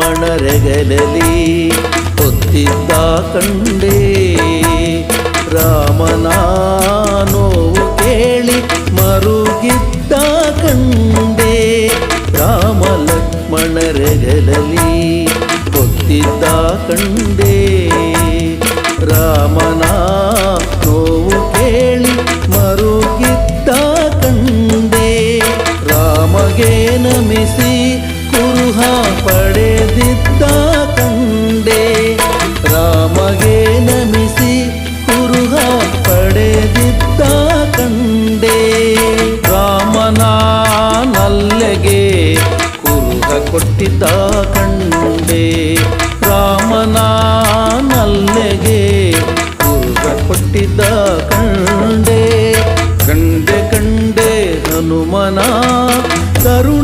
ಲಕ್ಷ್ಮಣರೆಗಲಲಿ ಹೊತ್ತಿದ್ದ ಕಂಡೇ ರಾಮನ ನೋವು ಕೇಳಿ ಮರುಗಿದ್ದ ಕಂಡೇ ರಾಮ ಲಕ್ಷ್ಮಣರೆಗಲಲಿ ಹೊತ್ತಿದ್ದ ಕಂಡೇ ರಾಮನ ನೋವು ಕೇಳಿ ಮರುಗಿದ್ದ ಕಂಡೇ, ರಾಮಗೆ ನಮಿಸಿ ಕುರುಹ ಪಡೆದಿದ್ದ ತಂದೆ ರಾಮಗೆ ನಮಿಸಿ ಕುರುಹ ಪಡೆದಿದ್ದ ತಂದೆ ರಾಮನ ನಲ್ಲೆಗೆ ಕುರುಹ ಕೊಟ್ಟಿದ್ದ ಕಂಡೆ ರಾಮನ ನಲ್ಲೆಗೆ ಕುರುಹ ಕೊಟ್ಟಿದ್ದ ಕಂಡೆ ಕಂಡೆ ಕಂಡೆ ಹನುಮನ ಕರು